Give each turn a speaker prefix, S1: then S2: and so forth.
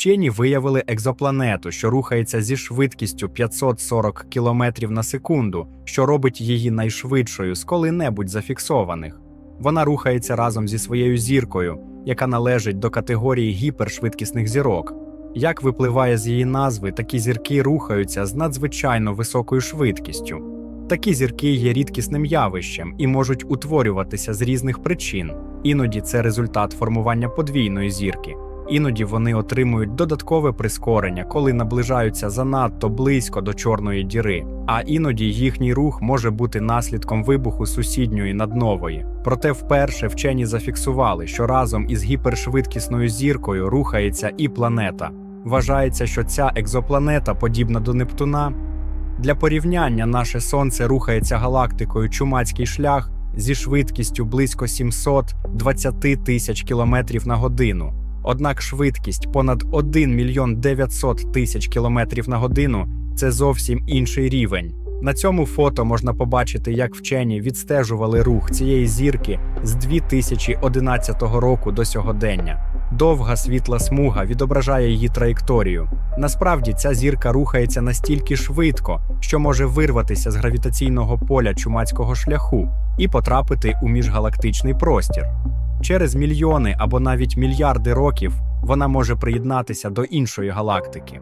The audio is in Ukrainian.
S1: Вчені виявили екзопланету, що рухається зі швидкістю 540 км на секунду, що робить її найшвидшою з коли-небудь зафіксованих. Вона рухається разом зі своєю зіркою, яка належить до категорії гіпершвидкісних зірок. Як випливає з її назви, такі зірки рухаються з надзвичайно високою швидкістю. Такі зірки є рідкісним явищем і можуть утворюватися з різних причин. Іноді це результат формування подвійної зірки, іноді вони отримують додаткове прискорення, коли наближаються занадто близько до чорної діри, а іноді їхній рух може бути наслідком вибуху сусідньої наднової. Проте вперше вчені зафіксували, що разом із гіпершвидкісною зіркою рухається і планета. Вважається, що ця екзопланета, подібна до Нептуна, для порівняння наше сонце рухається галактикою Чумацький шлях зі швидкістю близько 720 тисяч кілометрів на годину. Однак швидкість понад 1 мільйон 900 тисяч кілометрів на годину це зовсім інший рівень. На цьому фото можна побачити, як вчені відстежували рух цієї зірки з 2011 року до сьогодення. Довга світла смуга відображає її траєкторію. Насправді ця зірка рухається настільки швидко, що може вирватися з гравітаційного поля чумацького шляху і потрапити у міжгалактичний простір. Через мільйони або навіть мільярди років вона може приєднатися до іншої галактики.